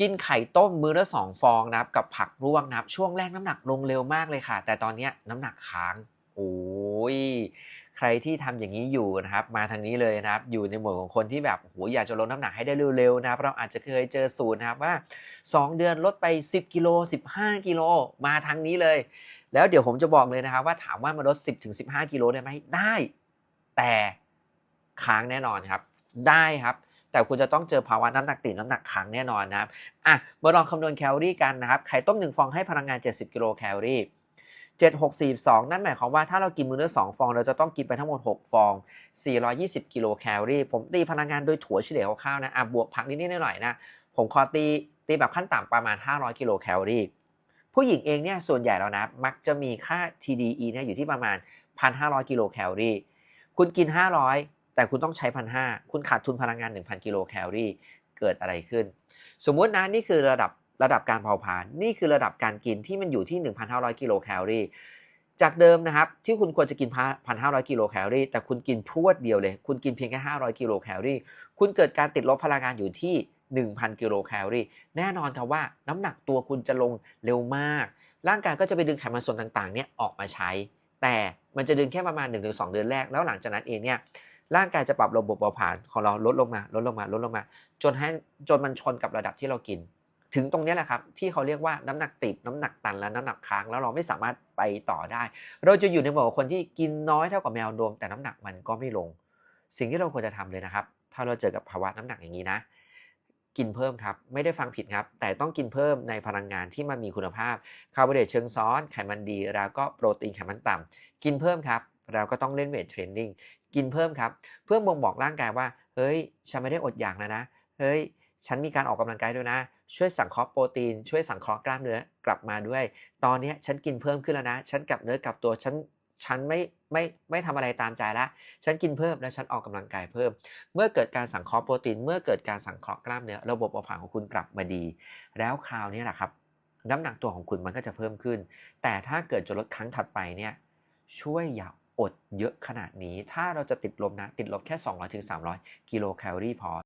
กินไข่ต้มมื้อละสองฟองนะครับกับผักลวกนะครับช่วงแรกน้ำหนักลงเร็วมากเลยค่ะ แต่ตอนนี้น้ำหนักค้างโอ้ยใครที่ทำอย่างนี้อยู่นะครับ มาทางนี้เลยนะครับ อยู่ในหมวดของคนที่แบบโอ้โหอยากจะลดน้ำหนักให้ได้เร็วๆนะครับ เราอาจจะเคยเจอสูตรนะครับว่า 2 เดือนลดไป 10กิโล15กิโลมาทางนี้เลย แล้วเดี๋ยวผมจะบอกเลยนะครับ ว่าถามว่ามันลด 10ถึง15กิโลได้ไหมได้ แต่ค้างแน่นอนครับ ได้ครับ แต่คุณจะต้องเจอภาวะน้ำหนักติดน้ำหนักค้างแน่นอนนะครับอะมาลองคำนวณแคลอรี่กันนะครับไข่ต้ม1ฟองให้พลังงาน 70 กิโลแคลอรี่7 6 4 2 นั่นหมายความว่าถ้าเรากินมื้อละ2ฟอง เราจะต้องกินไปทั้งหมด 6 ฟอง 420 กิโลแคลอรี่ ผมตีพลังงานโดยถั่วเฉลี่ยคร่าวๆนะอะบวกผักนิดๆหน่อยๆนะ ผมขอตีตีแบบขั้นต่ำประมาณ 500 กิโลแคลอรี่ ผู้หญิงเองเนี่ยส่วนใหญ่แล้วนะ มักจะมีค่า TDE เนี่ยอยู่ที่ประมาณ 1,500 กิโลแคลอรี่ คุณกิน 500 แต่คุณต้องใช้1,500คุณขาดทุนพลังงาน 1,000 กิโลแคลอรี่เกิดอะไรขึ้น สมมุตินะนี่คือระดับระดับการเผาผลาญนี่คือระดับการกินที่มันอยู่ที่ 1,500 กิโลแคลอรี่จากเดิมนะครับที่คุณควรจะกิน 1,500 กิโลแคลอรี่แต่คุณกินพรวดเดียวเลย คุณกินเพียงแค่ 500 กิโลแคลอรี่คุณเกิดการติดลบพลังงานอยู่ที่ 1,000 กิโลแคลอรี่แน่นอนครับว่าน้ำหนักตัวคุณจะลงเร็วมาก ร่างกายก็จะไปดึงไขมันส่วนต่างๆเนี่ยออกมาใช้ แต่มันจะดึงแค่ประมาณ 1-2 เดือนแรกแล้วหลังจากนั้นเองเนี่ย ร่างกายจะปรับระบบเผาผลาญของเราลดลงมา ลดลงมา ลดลงมา จนให้จนมันชนกับระดับที่เรากิน ถึงตรงนี้แหละครับ ที่เขาเรียกว่าน้ำหนักติดน้ำหนักตันและน้ำหนักค้างแล้วเราไม่สามารถไปต่อได้ เราจะอยู่ในหมวดของคนที่กินน้อยเท่ากับแมวดมแต่น้ำหนักมันก็ไม่ลง สิ่งที่เราควรจะทำเลยนะครับ ถ้าเราเจอกับภาวะน้ำหนักอย่างนี้นะ กินเพิ่มครับ ไม่ได้ฟังผิดครับ แต่ต้องกินเพิ่มในพลังงานที่มันมีคุณภาพคาร์โบไฮเดรตเชิงซ้อนไขมันดีแล้วก็โปรตีนไขมันต่ำกินเพิ่มครับ เราก็ต้องเล่นเวทเทรนนิ่งกินเพิ่มครับ เพื่อบ่งบอกร่างกายว่า เฮ้ย ฉันไม่ได้อดอยากแล้วนะ เฮ้ย ฉันมีการออกกำลังกายด้วยนะ ช่วยสังเคราะห์โปรตีน ช่วยสังเคราะห์กล้ามเนื้อกลับมาด้วย ตอนนี้ฉันกินเพิ่มขึ้นแล้วนะ ฉันกลับเนื้อกลับตัว ฉัน ฉันไม่ไม่ไม่ทำอะไรตามใจละฉันกินเพิ่มและฉันออกกำลังกายเพิ่ม เมื่อเกิดการสังเคราะห์โปรตีน เมื่อเกิดการสังเคราะห์กล้ามเนื้อ ระบบเผาผลาญของคุณกลับมาดี แล้วคราวนี้แหละครับ น้ำหนักตัวของคุณมันก็จะเพิ่มขึ้น แต่ถ้าเกิดจะลดครั้งถัดไปเนี่ย ช่วยอย่า อดเยอะขนาดนี้ ถ้าเราจะติดลมนะ ติดลมแค่ 200-300 กิโลแคลอรี่พอ